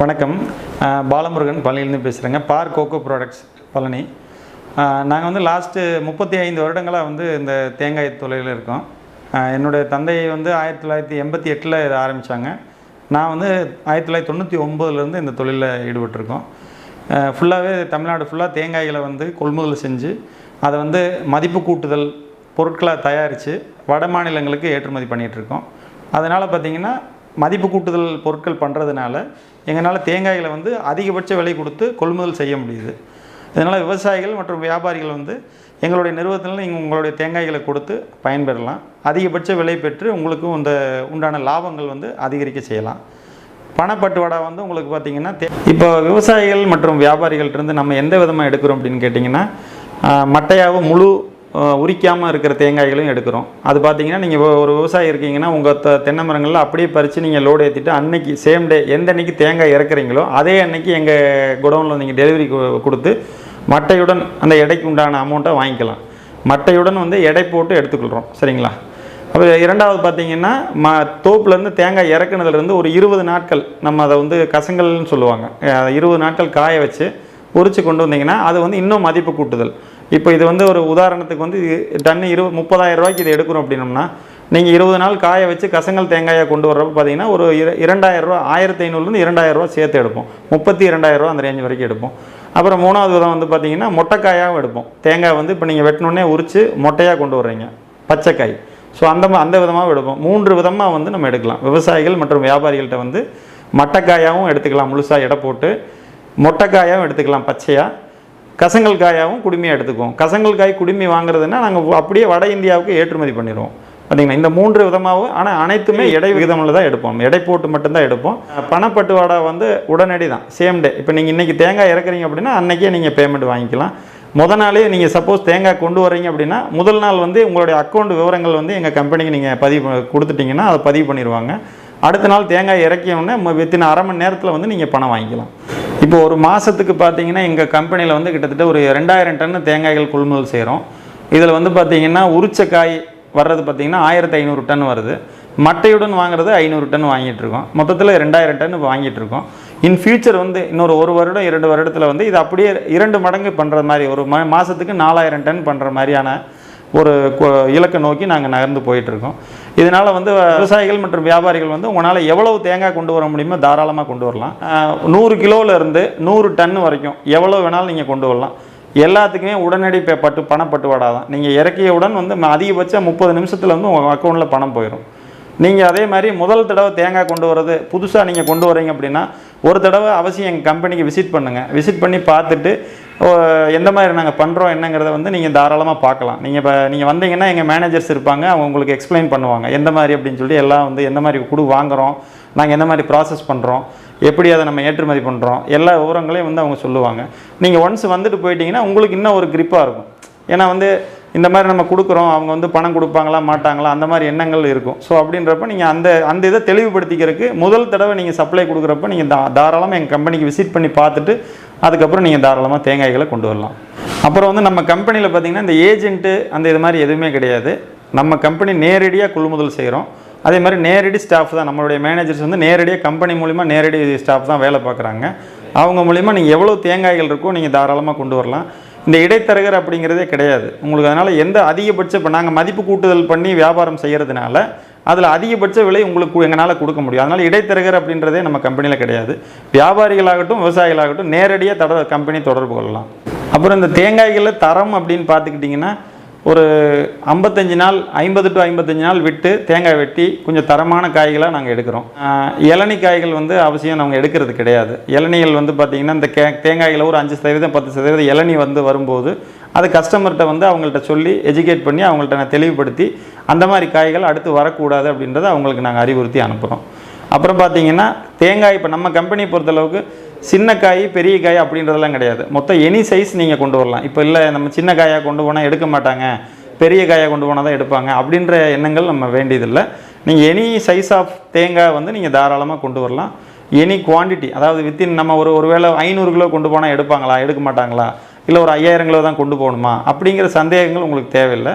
வணக்கம். பாலமுருகன் பழனியிலேருந்து பேசுகிறேங்க பார் cocoa products Palani. நாங்கள் வந்து லாஸ்ட்டு முப்பத்தி ஐந்து வருடங்களாக வந்து இந்த தேங்காய் தொழிலில் இருக்கோம். என்னுடைய தந்தை வந்து ஆயிரத்தி தொள்ளாயிரத்தி எண்பத்தி எட்டில் இதை ஆரம்பித்தாங்க நான் வந்து ஆயிரத்தி தொள்ளாயிரத்தி தொண்ணூற்றி ஒம்போதுலேருந்து இந்த தொழிலில் ஈடுபட்டிருக்கோம். ஃபுல்லாகவே தமிழ்நாடு ஃபுல்லாக தேங்காய்களை வந்து கொள்முதல் செஞ்சு அதை வந்து மதிப்பு கூட்டுதல் பொருட்களாக தயாரித்து வட மாநிலங்களுக்கு ஏற்றுமதி பண்ணிகிட்ருக்கோம் அதனால் பார்த்திங்கன்னா மதிப்பு கூட்டுதல் பொருட்கள் பண்ணுறதுனால எங்களால் தேங்காய்களை வந்து அதிகபட்ச விலை கொடுத்து கொள்முதல் செய்ய முடியுது. இதனால் விவசாயிகள் மற்றும் வியாபாரிகள் வந்து எங்களுடைய நிறுவனத்தில் நீங்கள் உங்களுடைய தேங்காய்களை கொடுத்து பயன்பெறலாம். அதிகபட்ச விலை பெற்று உங்களுக்கும் இந்த உண்டான லாபங்கள் வந்து அதிகரிக்க செய்யலாம். பணப்பட்டுவாடா வந்து உங்களுக்கு பார்த்தீங்கன்னா தே- இப்போ விவசாயிகள் மற்றும் வியாபாரிகள்கிட்டருந்து நம்ம எந்த விதமாக எடுக்கிறோம் அப்படின்னு கேட்டிங்கன்னா மட்டையாகவும் முழு உரிக்காமல் இருக்கிற தேங்காய்களையும் எடுக்கிறோம். அது பார்த்தீங்கன்னா நீங்கள் ஒரு விவசாயி இருக்கீங்கன்னா உங்கள் த தென்னை மரங்களில் அப்படியே பறித்து நீங்கள் லோடு ஏற்றிட்டு அன்னைக்கு சேம் டே எந்த அன்னைக்கு தேங்காய் இறக்குறீங்களோ அதே அன்னைக்கு எங்கள் குடோனில் நீங்கள் டெலிவரி கொடுத்து மட்டையுடன் அந்த எடைக்கு உண்டான அமௌண்ட்டை வாங்கிக்கலாம். மட்டையுடன் வந்து எடை போட்டு எடுத்துக்கொள்கிறோம் சரிங்களா? அப்போ இரண்டாவது பார்த்தீங்கன்னா ம தோப்புலேருந்து தேங்காய் இறக்குனதுலேருந்து ஒரு இருபது நாட்கள் நம்ம அதை வந்து கசங்கல்னு சொல்லுவாங்க. இருபது நாட்கள் காய வச்சு பொறிச்சு கொண்டு வந்தீங்கன்னா அது வந்து இன்னும் மதிப்பு கூட்டுதல். இப்போ இது வந்து ஒரு உதாரணத்துக்கு வந்து டன்னு இரு முப்பதாயிரம் ரூபாய்க்கு இது எடுக்கிறோம் அப்படின்னோம்னா நீங்கள் இருபது நாள் காய வச்சு கசங்கல் தேங்காயை கொண்டு வர்றப்ப பார்த்தீங்கன்னா ஒரு இர- இரண்டாயிரம் ரூபா ஆயிரத்தி ஐநூறுலேருந்து இரண்டாயிரம் ரூபா சேர்த்து எடுப்போம். முப்பத்தி இரண்டாயிரம் ரூபா அந்த ரேஞ்ச் வரைக்கும் எடுப்போம். அப்புறம் மூணாவது விதம் வந்து பார்த்தீங்கன்னா மொட்டைக்காயாகவும் எடுப்போம். தேங்காய் வந்து இப்போ நீங்கள் வெட்டினோடனே உரித்து மொட்டையாக கொண்டு வர்றீங்க பச்சைக்காய். ஸோ அந்த அந்த விதமாக எடுப்போம். மூன்று விதமாக வந்து நம்ம எடுக்கலாம். விவசாயிகள் மற்றும் வியாபாரிகள்கிட்ட வந்து மட்டைக்காயாகவும் எடுத்துக்கலாம். முழுசாக எடை போட்டு மொட்டைக்காயாகவும் எடுத்துக்கலாம் பச்சையாக கசங்கல் காயாகவும் குடுமையாக எடுத்துக்குவோம். கசங்கல் காய் குடுமி வாங்குறதுன்னா நாங்கள் அப்படியே வட இந்தியாவுக்கு ஏற்றுமதி பண்ணிடுவோம். பார்த்தீங்கன்னா இந்த மூன்று விதமாகவும் ஆனால் அனைத்துமே எடை விகிதமில் தான் எடுப்போம். எடை போட்டு மட்டும்தான் எடுப்போம். பணப்பட்டுவாடா வந்து உடனடி தான் சேம் டே இப்போ நீங்கள் இன்றைக்கி தேங்காய் இறக்குறீங்க அப்படின்னா அன்றைக்கே நீங்கள் பேமெண்ட் வாங்கிக்கலாம். முத நாளே நீங்கள் சப்போஸ் தேங்காய் கொண்டு வரீங்க அப்படின்னா முதல் நாள் வந்து உங்களுடைய அக்கௌண்ட் விவரங்கள் வந்து எங்கள் கம்பெனிக்கு நீங்கள் பதிவு பண்ண- அதை பதிவு பண்ணிடுவாங்க. அடுத்த நாள் தேங்காய் இறக்கியோடனே வித்தின் அரை மணி நேரத்தில் வந்து நீங்கள் பணம் வாங்கிக்கலாம். இப்போ ஒரு மாதத்துக்கு பார்த்தீங்கன்னா எங்கள் கம்பெனியில் வந்து கிட்டத்தட்ட ஒரு ரெண்டாயிரம் டன் தேங்காய்கள் கொள்முதல் செய்கிறோம் இதில் வந்து பார்த்தீங்கன்னா உரிச்ச காய் வர்றது பார்த்தீங்கன்னா ஆயிரத்தி ஐநூறு டன் வருது. மட்டையுடன் வாங்குறது ஐநூறு டன் வாங்கிட்டு இருக்கோம். மொத்தத்தில் ரெண்டாயிரம் டன் வாங்கிட்டு இருக்கோம். இன் ஃபியூச்சர் வந்து இன்னொரு ஒரு வருடம் இரண்டு வருடத்தில் வந்து இது அப்படியே இரண்டு மடங்கு பண்ணுற மாதிரி ஒரு மா மாதத்துக்கு நாலாயிரம் டன் பண்ணுற மாதிரியான ஒரு இலக்கை நோக்கி நாங்கள் நகர்ந்து போயிட்டுருக்கோம். இதனால் வந்து விவசாயிகள் மற்றும் வியாபாரிகள் வந்து உங்களால் எவ்வளவு தேங்காய் கொண்டு வர முடியுமோ தாராளமாக கொண்டு வரலாம். நூறு கிலோவிலேருந்து நூறு டன் வரைக்கும் எவ்வளோ வேணாலும் நீங்கள் கொண்டு வரலாம். எல்லாத்துக்குமே உடனடி பட்டு பணப்பட்டுவாடா தான். நீங்கள் இறக்கியவுடன் வந்து ம- அதிகபட்சம் முப்பது நிமிஷத்தில் வந்து உங்கள் அக்கௌண்ட்டில் பணம் போயிடும் நீங்கள் அதே மாதிரி முதல் தடவை தேங்காய் கொண்டு வரது புதுசாக நீங்கள் கொண்டு வரீங்க அப்படின்னா ஒரு தடவை அவசியம் எங்கள் கம்பெனிக்கு விசிட் பண்ணுங்கள் விசிட் பண்ணி பார்த்துட்டு எந்த மாதிரி நாங்கள் பண்ணுறோம் என்னங்கிறத வந்து நீங்கள் தாராளமாக பார்க்கலாம். நீங்கள் இப்போ நீங்கள் வந்தீங்கன்னா எங்கள் மேனேஜர்ஸ் இருப்பாங்க அவங்க உங்களுக்கு எக்ஸ்பிளைன் பண்ணுவாங்க. எந்த மாதிரி அப்படின்னு சொல்லி எல்லாம் வந்து எந்த மாதிரி குடு வாங்குகிறோம் நாங்கள் எந்த மாதிரி ப்ராசஸ் பண்ணுறோம் எப்படி அதை நம்ம ஏற்றுமதி பண்ணுறோம் எல்லா விவரங்களையும் வந்து அவங்க சொல்லுவாங்க. நீங்கள் ஒன்ஸ் வந்துட்டு போயிட்டீங்கன்னா உங்களுக்கு இன்னும் ஒரு க்ரிப்பாக இருக்கும். ஏன்னா வந்து இந்த மாதிரி நம்ம கொடுக்குறோம் அவங்க வந்து பணம் கொடுப்பாங்களா மாட்டாங்களா அந்த மாதிரி எண்ணங்கள் இருக்கும். ஸோ அப்படின்றப்ப நீங்கள் அந்த அந்த இதை தெளிவுபடுத்திக்கிறதுக்கு முதல் தடவை நீங்கள் சப்ளை கொடுக்குறப்ப நீங்கள் தா தாராளமாக எங்கள் கம்பெனிக்கு விசிட் பண்ணி பார்த்துட்டு அதுக்கப்புறம் நீங்கள் தாராளமாக தேங்காய்களை கொண்டு வரலாம். அப்புறம் வந்து நம்ம கம்பெனியில் பார்த்தீங்கன்னா இந்த ஏஜென்ட்டு அந்த இது மாதிரி எதுவுமே கிடையாது. நம்ம கம்பெனி நேரடியாக கொள்முதல் செய்கிறோம் அதே மாதிரி நேரடி ஸ்டாஃப் தான். நம்மளுடைய மேனேஜர்ஸ் வந்து நேரடியாக கம்பெனி மூலிமா நேரடி ஸ்டாஃப் தான் வேலை பார்க்குறாங்க. அவங்க மூலிமா நீங்கள் எவ்வளோ தேங்காய்கள் இருக்கோ நீங்கள் தாராளமாக கொண்டு வரலாம். இந்த இடைத்தரகர் அப்படிங்கிறதே கிடையாது. உங்களுக்கு அதனால் எந்த அதிகபட்ச இப்போ நாங்கள் மதிப்பு கூட்டுதல் பண்ணி வியாபாரம் செய்கிறதுனால அதில் அதிகபட்ச விலை உங்களுக்கு எங்களால் கொடுக்க முடியும். அதனால் இடைத்தரகர் அப்படின்றதே நம்ம கம்பெனியில் கிடையாது. வியாபாரிகளாகட்டும் விவசாயிகளாகட்டும் நேரடியாக தொடர் கம்பெனி தொடர்பு கொள்ளலாம். அப்புறம் இந்த தேங்காய்களில் தரம் அப்படின்னு பார்த்துக்கிட்டிங்கன்னா ஒரு ஐம்பத்தஞ்சு நாள் ஐம்பது டு ஐம்பத்தஞ்சு நாள் விட்டு தேங்காய் வெட்டி கொஞ்சம் தரமான காய்களாக நாங்கள் எடுக்கிறோம். இளநி இளநீ காய்கள் வந்து அவசியம் நாங்கள் எடுக்கிறது கிடையாது. இளநிகள் வந்து பார்த்திங்கன்னா இந்த கே தேங்காயில் ஒரு அஞ்சு சதவீதம் பத்து சதவீதம் இளநி வந்து வரும்போது அது கஸ்டமர்கிட்ட வந்து அவங்கள்ட்ட சொல்லி எஜுகேட் பண்ணி அவங்கள்ட்ட நான் தெளிவுபடுத்தி அந்த மாதிரி காய்கள் அடுத்து வரக்கூடாது அப்படின்றத அவங்களுக்கு நாங்கள் அறிவுறுத்தி அனுப்புகிறோம் அப்புறம் பார்த்தீங்கன்னா தேங்காய் இப்போ நம்ம கம்பெனியை பொறுத்தளவுக்கு சின்ன காய் பெரிய காய் அப்படின்றதெல்லாம் கிடையாது. மொத்தம் எனி சைஸ் நீங்கள் கொண்டு வரலாம். இப்போ இல்லை நம்ம சின்ன காயாக கொண்டு போனால் எடுக்க மாட்டாங்க. பெரிய காயாக கொண்டு போனால் தான் எடுப்பாங்க. அப்படின்ற எண்ணங்கள் நம்ம வேண்டியதில்லை. நீங்கள் எனி சைஸ் ஆஃப் தேங்காய் வந்து நீங்கள் தாராளமாக கொண்டு வரலாம். எனி குவான்டிட்டி அதாவது வித்தின் நம்ம ஒரு ஒருவேளை ஐநூறு கிலோ கொண்டு போனால் எடுப்பாங்களா எடுக்க மாட்டாங்களா? இல்லை ஒரு ஐயாயிரம் கிலோ தான் கொண்டு போகணுமா? அப்படிங்கிற சந்தேகங்கள் உங்களுக்கு தேவையில்லை.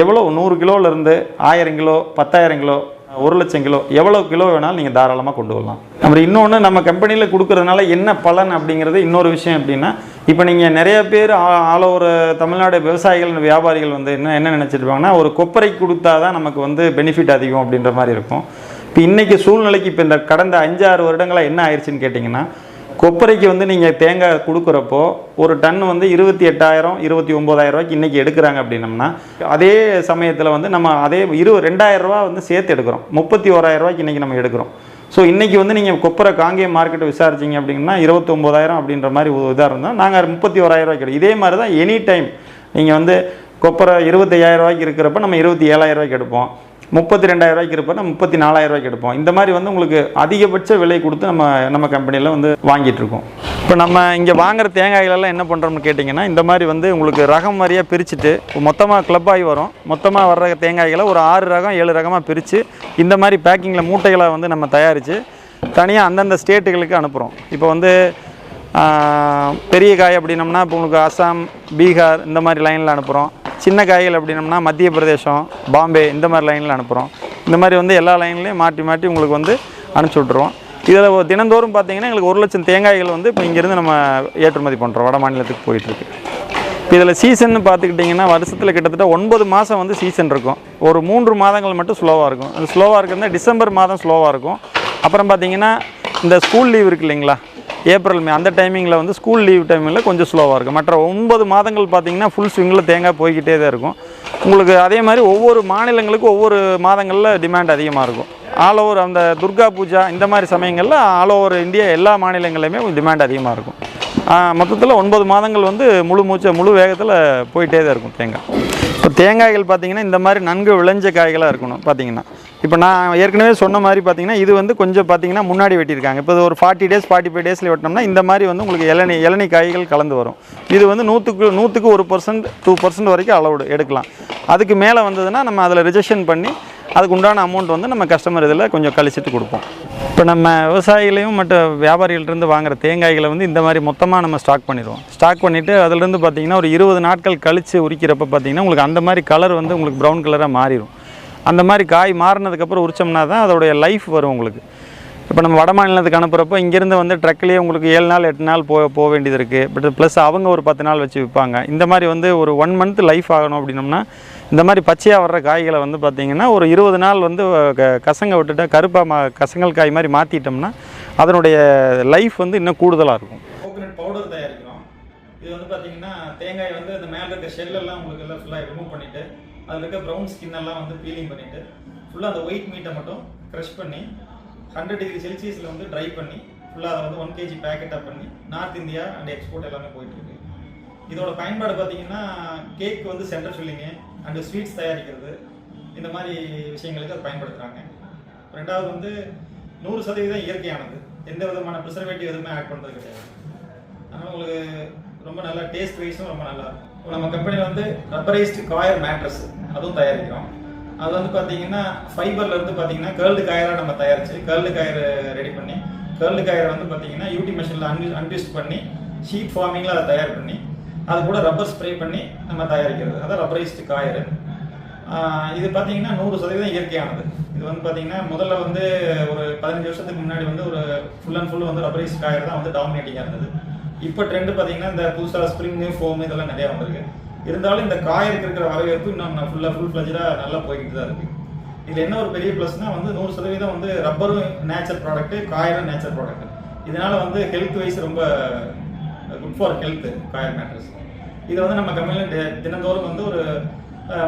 எவ்வளோ நூறு கிலோவிலேருந்து ஆயிரம் கிலோ பத்தாயிரம் கிலோ ஒரு லட்சம் கிலோ எவ்வளோ கிலோ வேணாலும் நீங்கள் தாராளமாக கொண்டு வரலாம். அப்புறம் இன்னொன்று நம்ம கம்பெனியில் கொடுக்கறதுனால என்ன பலன் அப்படிங்கிறது இன்னொரு விஷயம் எப்படின்னா இப்போ நீங்கள் நிறைய பேர் ஆல் ஓவர் தமிழ்நாடு விவசாயிகள் வியாபாரிகள் வந்து என்ன என்ன நினச்சிருப்பாங்கன்னா ஒரு கொப்பரை கொடுத்தா தான் நமக்கு வந்து பெனிஃபிட் அதிகம் அப்படின்ற மாதிரி இருக்கும். இப்போ இன்றைக்கி சூழ்நிலைக்கு இப்போ இந்த கடந்த அஞ்சாறு வருடங்களாக என்ன ஆயிடுச்சுன்னு கேட்டிங்கன்னா கொப்பரைக்கு வந்து நீங்கள் தேங்காய் கொடுக்குறப்போ ஒரு டன் வந்து இருபத்தி எட்டாயிரம் இருபத்தி ஒம்போதாயிரம் ரூபாய்க்கு இன்றைக்கி எடுக்கிறாங்க அப்படின்னம்னா அதே சமயத்தில் வந்து நம்ம அதே இரு ரெண்டாயிரரூபா வந்து சேர்த்து எடுக்கிறோம். முப்பத்தி ஓராயிரரூவாய்க்கு இன்றைக்கி நம்ம எடுக்கிறோம். ஸோ இன்றைக்கி வந்து நீங்கள் கொப்பரை காங்கேயம் மார்க்கெட்டை விசாரிச்சிங்க அப்படின்னா இருபத்தொம்போதாயிரம் அப்படின்ற மாதிரி ஒரு இதாக இருந்தால் நாங்கள் முப்பத்தி ஓராயிரரூவாய்க்கு எடுக்கும் இதே மாதிரி தான் எனி டைம் நீங்கள் வந்து கொப்பரை இருபத்தையாயிரம் இருக்கிறப்ப நம்ம இருபத்தி ஏழாயிரரூவாய்க்கு எடுப்போம். முப்பத்தி ரெண்டாயிரம் ரூபாய்க்கு இருப்போம் நம்ம முப்பத்தி நாலாயிரம் ரூபாய்க்கு எடுப்போம். இந்த மாதிரி வந்து உங்களுக்கு அதிகபட்ச விலை கொடுத்து நம்ம நம்ம கம்பெனியில் வந்து வாங்கிட்டு இருக்கோம். இப்போ நம்ம இங்கே வாங்குற தேங்காய்களெல்லாம் என்ன பண்ணுறோம்னு கேட்டிங்கன்னா இந்த மாதிரி வந்து உங்களுக்கு ரகம் மாதிரியாக பிரிச்சுட்டு மொத்தமாக கிளப் ஆகி வரும். மொத்தமாக வர்ற தேங்காய்களை ஒரு ஆறு ரகம் ஏழு ரகமாக பிரித்து இந்த மாதிரி பேக்கிங்கில் மூட்டைகளை வந்து நம்ம தயாரித்து தனியாக அந்தந்த ஸ்டேட்டுகளுக்கு அனுப்புகிறோம் இப்போ வந்து பெரிய காய் அப்படின்னம்னா இப்போ உங்களுக்கு அஸ்ஸாம் பீகார் இந்த மாதிரி லைனில் அனுப்புகிறோம் சின்ன காய்கள் அப்படின்னம்னா மத்திய பிரதேசம் பாம்பே இந்த மாதிரி லைனில் அனுப்புகிறோம் இந்த மாதிரி வந்து எல்லா லைன்லேயும் மாற்றி மாட்டி உங்களுக்கு வந்து அனுப்பிச்சி விட்ருவோம் இதில் தினந்தோறும் பார்த்தீங்கன்னா எங்களுக்கு ஒரு லட்சம் தேங்காய்கள் வந்து இப்போ இங்கேருந்து நம்ம ஏற்றுமதி பண்ணுறோம் வட மாநிலத்துக்கு போயிட்டுருக்கு இப்போ இதில் சீசன் பார்த்துக்கிட்டிங்கன்னா வருஷத்தில் கிட்டத்தட்ட ஒன்பது மாதம் வந்து சீசன் இருக்கும். ஒரு மூன்று மாதங்கள் மட்டும் ஸ்லோவாக இருக்கும். அது ஸ்லோவாக இருக்கிறது டிசம்பர் மாதம் ஸ்லோவாக இருக்கும். அப்புறம் பார்த்தீங்கன்னா இந்த ஸ்கூல் லீவ் இருக்கு இல்லைங்களா? ஏப்ரல் மே அந்த டைமிங்கில் வந்து ஸ்கூல் லீவ் டைமில் கொஞ்சம் ஸ்லோவாக இருக்கும். மற்ற ஒன்பது மாதங்கள் பார்த்தீங்கன்னா ஃபுல் ஸ்விங்கில் தேங்காய் போய்கிட்டே தான் இருக்கும். உங்களுக்கு அதே மாதிரி ஒவ்வொரு மாநிலங்களுக்கும் ஒவ்வொரு மாதங்களில் டிமாண்ட் அதிகமாக இருக்கும். ஆல் ஓவர் அந்த துர்கா பூஜா இந்த மாதிரி சமயங்களில் ஆல் ஓவர் இந்தியா எல்லா மாநிலங்கள்லையுமே டிமாண்ட் அதிகமாக இருக்கும். மொத்தத்தில் ஒன்பது மாதங்கள் வந்து முழு மூச்ச முழு வேகத்தில் போயிட்டே தான் இருக்கும் தேங்காய். இப்போ தேங்காய்கள் பார்த்தீங்கன்னா இந்த மாதிரி நன்கு விளைஞ்ச காய்களாக இருக்கணும் பார்த்தீங்கன்னா இப்போ நான் ஏற்கனவே சொன்ன மாதிரி பார்த்தீங்கன்னா இது வந்து கொஞ்சம் பார்த்தீங்கன்னா முன்னாடி வெட்டியிருக்காங்க. இப்போ ஒரு ஃபார்ட்டி டேஸ் ஃபார்ட்டி ஃபைவ் டேஸில் வெட்டினோம்னா இந்த மாதிரி வந்து உங்களுக்கு இளநி இளநீ காய்கள் கலந்து வரும். இது வந்து நூற்றுக்கு நூற்றுக்கு ஒரு பர்சன்ட் டூ பர்சன்ட் வரைக்கும் அளவுடு எடுக்கலாம். அதுக்கு மேலே வந்ததுன்னா நம்ம அதில் ரிஜெக்ஷன் பண்ணி அதுக்கு உண்டான அமௌண்ட் வந்து நம்ம கஸ்டமர் இதில் கொஞ்சம் கழிச்சிட்டு கொடுப்போம். இப்போ நம்ம விவசாயிகளையும் மற்ற வியாபாரிகள்டருந்து வாங்குற தேங்காய்களை வந்து இந்த மாதிரி மொத்தமாக நம்ம ஸ்டாக் பண்ணிடுவோம். ஸ்டாக் பண்ணிவிட்டு அதிலிருந்து பார்த்தீங்கன்னா ஒரு இருபது நாட்கள் கழித்து உரிக்கிறப்ப பார்த்தீங்கன்னா உங்களுக்கு அந்த மாதிரி கலர் வந்து உங்களுக்கு ப்ரௌன் கலராக மாறிடும். அந்த மாதிரி காய் மாறினதுக்கப்புறம் உரிச்சோம்னா தான் அதோடைய லைஃப் வரும் உங்களுக்கு. இப்போ நம்ம வட மாநிலத்துக்கு அனுப்புகிறப்போ இங்கேருந்து வந்து ட்ரக்லேயே உங்களுக்கு ஏழு நாள் எட்டு நாள் போ போக வேண்டியது இருக்குது பட் ப்ளஸ் அவங்க ஒரு பத்து நாள் வச்சு விற்பாங்க இந்த மாதிரி வந்து ஒரு ஒன் மந்த் லைஃப் ஆகணும் அப்படின்னம்னா இந்த மாதிரி பச்சையாக வர்ற காய்களை வந்து பார்த்திங்கன்னா ஒரு இருபது நாள் வந்து க- கசங்க விட்டுட்டா கருப்பாக மா கசங்கல் காய் மாதிரி மாற்றிட்டோம்னா அதனுடைய லைஃப் வந்து இன்னும் கூடுதலாக இருக்கும். கோகனட் பவுடர் தயாரிக்கிறோம். இது வந்து பார்த்திங்கன்னா தேங்காய் வந்து அந்த மேலே இருக்க ஷெல்லெல்லாம் உங்களுக்கு எல்லாம் ஃபுல்லாக ரிமூவ் பண்ணிவிட்டு அதில் இருக்க ப்ரௌன் ஸ்கின் எல்லாம் வந்து பீலிங் பண்ணிவிட்டு ஃபுல்லாக அந்த ஒயிட் மீட்டை மட்டும் க்ரஷ் பண்ணி ஹண்ட்ரட் டிகிரி செல்சியஸில் வந்து ட்ரை பண்ணி ஃபுல்லாக அதை வந்து ஒன் கேஜி பேக்கெட்டாக பண்ணி நார்த் இந்தியா அண்ட் எக்ஸ்போர்ட் எல்லாமே போயிட்டுருக்கு இதோட பயன்பாடு பார்த்தீங்கன்னா கேக் வந்து சென்டர் ஃபில்லிங்கு அண்டு ஸ்வீட்ஸ் தயாரிக்கிறது. இந்த மாதிரி விஷயங்களுக்கு அதை பயன்படுத்துகிறாங்க ரெண்டாவது வந்து நூறு சதவீதம் இயற்கையானது. எந்த விதமான ப்ரிசர்வேட்டிவ் எதுவுமே ஆட் பண்ணுறது கிடையாது. அதனால் உங்களுக்கு ரொம்ப நல்லா டேஸ்ட் வைஸும் ரொம்ப நல்லா இருக்கும். நம்ம கம்பெனியில் வந்து ரப்பரைஸ்டு காயர் மேட்ரஸ் அதுவும் தயாரிக்கிறோம். அது வந்து பார்த்தீங்கன்னா ஃபைபர்ல இருந்து பார்த்தீங்கன்னா கேர்ல்டு காயராக நம்ம தயாரிச்சு கேர்ல்டு காயர் ரெடி பண்ணி கேர்ல்டு காயரை வந்து பார்த்தீங்கன்னா யூடி மிஷினில் அன் அன்டிஸ்ட் பண்ணி ஷீட் ஃபார்மிங்கில் அதை தயார் பண்ணி அது கூட ரப்பர் ஸ்ப்ரே பண்ணி நம்ம தயாரிக்கிறது. அதான் ரப்பரைஸ்டு காயர் இது பார்த்தீங்கன்னா நூறு சதவீதம் இயற்கையானது. இது வந்து பார்த்தீங்கன்னா முதல்ல வந்து ஒரு பதினஞ்சு வருஷத்துக்கு முன்னாடி வந்து ஒரு ஃபுல் அண்ட் ஃபுல் வந்து ரப்பரைஸ்ட் காயர் தான் வந்து டாமினேட்டிங்காக இருந்தது. இப்போ ட்ரெண்ட் பார்த்தீங்கன்னா இந்த புதுசாக ஸ்ப்ரிங்கு ஃபோம் இதெல்லாம் நிறையா வந்திருக்கு. இருந்தாலும் இந்த காயருக்கு இருக்கிற வரவேற்பு இன்னும் ஃபுல்லாக ஃபுல் ஃப்ளஜாக நல்லா போய்கிட்டு தான் இருக்குது இதில் என்ன ஒரு பெரிய ப்ளஸ்னா வந்து நூறு சதவீதம் வந்து ரப்பரும் நேச்சர் ப்ராடக்ட்டு காயரும் நேச்சர் ப்ராடக்ட் இதனால வந்து ஹெல்த் வைஸ் ரொம்ப good for health coir mattress இதை வந்து நம்ம கம்பெனியில் தினந்தோறும் வந்து ஒரு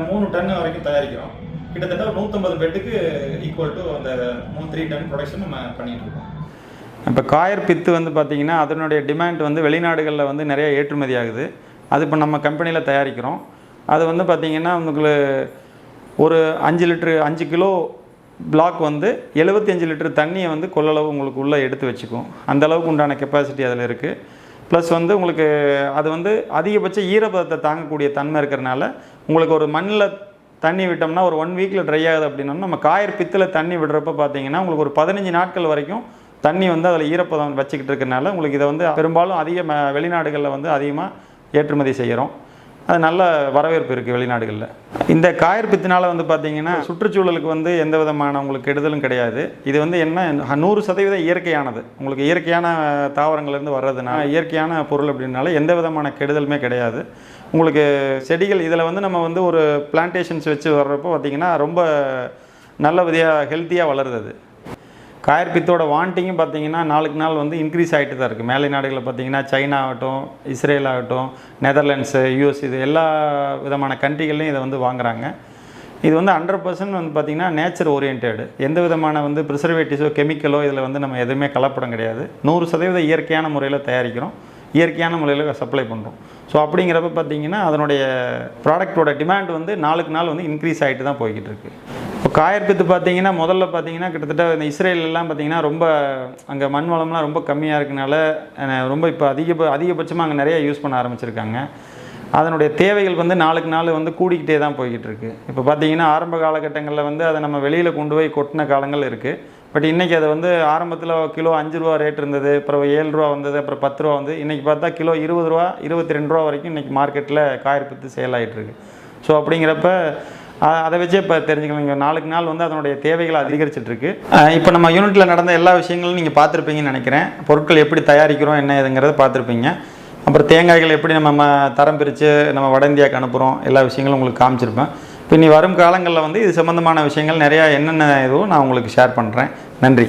மூணு டன் வரைக்கும் தயாரிக்கிறோம். கிட்டத்தட்ட ஒரு நூற்றம்பது பெட்டுக்கு ஈக்குவல் டு அந்த மூணு த்ரீ டன் ப்ரொடக்ஷன் நம்ம பண்ணிகிட்டு இருக்கோம். இப்போ காயர் பித்து வந்து பார்த்திங்கன்னா அதனுடைய டிமாண்ட் வந்து வெளிநாடுகளில் வந்து நிறைய ஏற்றுமதி ஆகுது அது இப்போ நம்ம கம்பெனியில் தயாரிக்கிறோம். அது வந்து பார்த்திங்கன்னா உங்களுக்கு ஒரு அஞ்சு லிட்ரு அஞ்சு கிலோ பிளாக் வந்து 75 லிட்டர் தண்ணியை வந்து கொள்ளளவு உங்களுக்கு உள்ளே எடுத்து வச்சுக்கும். அந்த அளவுக்கு உண்டான கெப்பாசிட்டி அதில் இருக்குது ப்ளஸ் வந்து உங்களுக்கு அது வந்து அதிகபட்ச ஈரப்பதத்தை தாங்கக்கூடிய தன்மை இருக்கிறனால உங்களுக்கு ஒரு மண்ணில் தண்ணி விட்டோம்னா ஒரு ஒன் வீக்கில் ட்ரை ஆகுது அப்படின்னா நம்ம காயர் பித்தில் தண்ணி விடுறப்ப பார்த்தீங்கன்னா உங்களுக்கு ஒரு பதினஞ்சு நாட்கள் வரைக்கும் தண்ணி வந்து அதில் ஈரப்பதம் வச்சுக்கிட்டு இருக்கிறனால உங்களுக்கு இதை வந்து பெரும்பாலும் அதிக வெளிநாடுகளில் வந்து அதிகமாக ஏற்றுமதி செய்கிறோம் அது நல்ல வரவேற்பு இருக்குது வெளிநாடுகளில். இந்த காயர் பித்தினால் வந்து பார்த்திங்கன்னா சுற்றுச்சூழலுக்கு வந்து எந்த விதமான உங்களுக்கு கெடுதலும் கிடையாது. இது வந்து என்ன நூறு சதவீதம் இயற்கையானது. உங்களுக்கு இயற்கையான தாவரங்கள்லேருந்து வர்றதுனால இயற்கையான பொருள் அப்படின்னால எந்த விதமான கெடுதலுமே கிடையாது. உங்களுக்கு செடிகள் இதில் வந்து நம்ம வந்து ஒரு பிளான்டேஷன்ஸ் வச்சு வர்றப்போ பார்த்தீங்கன்னா ரொம்ப நல்ல ஹெல்த்தியாக வளருது அது. காயற்பித்தோட வாண்டிங்கும் பார்த்தீங்கன்னா நாளுக்கு நாள் வந்து இன்க்ரீஸ் ஆகிட்டு தான் இருக்குது மேலை நாடுகளில் பார்த்தீங்கன்னா சைனா ஆகட்டும் இஸ்ரேல் ஆகட்டும் நெதர்லாண்ட்ஸு யூஎஸ் இது எல்லா விதமான கண்ட்ரிகள்லையும் இதை வந்து வாங்குறாங்க. இது வந்து ஹண்ட்ரட் பர்சன்ட் வந்து பார்த்திங்கன்னா நேச்சர் ஓரியன்டெடு எந்த விதமான வந்து ப்ரிசர்வேட்டிவ்ஸோ கெமிக்கலோ இதில் வந்து நம்ம எதுவுமே கலப்படம் கிடையாது. நூறு சதவீதம் இயற்கையான முறையில் தயாரிக்கிறோம். இயற்கையான முறையில் சப்ளை பண்ணுறோம் ஸோ அப்படிங்கிறப்ப பார்த்தீங்கன்னா அதனுடைய ப்ராடக்ட்டோட டிமாண்ட் வந்து நாளுக்கு நாள் வந்து இன்க்ரீஸ் ஆகிட்டு தான் போய்கிட்டு இருக்குது காயற்கத்து பார்த்தீங்கன்னா முதல்ல பார்த்தீங்கன்னா கிட்டத்தட்ட இந்த இஸ்ரேலெல்லாம் பார்த்தீங்கன்னா ரொம்ப அங்கே மண் வளம்லாம் ரொம்ப கம்மியாக இருக்கனால ரொம்ப இப்போ அதிக அதிகபட்சமாக அங்கே நிறையா யூஸ் பண்ண ஆரம்பிச்சிருக்காங்க. அதனுடைய தேவைகள் வந்து நாளுக்கு நாள் வந்து கூடிக்கிட்டே தான் போய்கிட்டு இருக்குது இப்போ பார்த்தீங்கன்னா ஆரம்ப காலகட்டங்களில் வந்து அதை நம்ம வெளியில் கொண்டு போய் கொட்டின காலங்கள் இருக்குது பட் இன்றைக்கி அது வந்து ஆரம்பத்தில் கிலோ அஞ்சு ரூபா ரேட் இருந்தது அப்புறம் ஏழு ரூபா வந்தது அப்புறம் பத்து ரூபா வந்து இன்றைக்கி பார்த்தா கிலோ இருபது ரூபா இருபத்தி ரெண்டு ரூபா வரைக்கும் இன்றைக்கி மார்க்கெட்டில் காயற்பத்து சேல் ஆகிட்டு ஸோ அப்படிங்கிறப்ப அதை வச்சே இப்போ தெரிஞ்சுக்கலாம் நாளுக்கு நாள் வந்து அதனுடைய தேவைகள் அதிகரிச்சிட்டு இருக்கு இப்போ நம்ம யூனிட்டில் நடந்த எல்லா விஷயங்களும் நீங்கள் பார்த்துருப்பீங்கன்னு நினைக்கிறேன். பொருட்கள் எப்படி தயாரிக்கிறோம் என்ன ஏதுங்கிறத பார்த்துருப்பீங்க. அப்புறம் தேங்காய்கள் எப்படி நம்ம தரம் பிரித்து நம்ம வட இந்தியாவுக்கு அனுப்புகிறோம் எல்லா விஷயங்களும் உங்களுக்கு காமிச்சிருப்பேன். இப்போ இனி வரும் காலங்களில் வந்து இது சம்மந்தமான விஷயங்கள் நிறையா என்னென்ன இதுவும் நான் உங்களுக்கு ஷேர் பண்ணுறேன் நன்றி.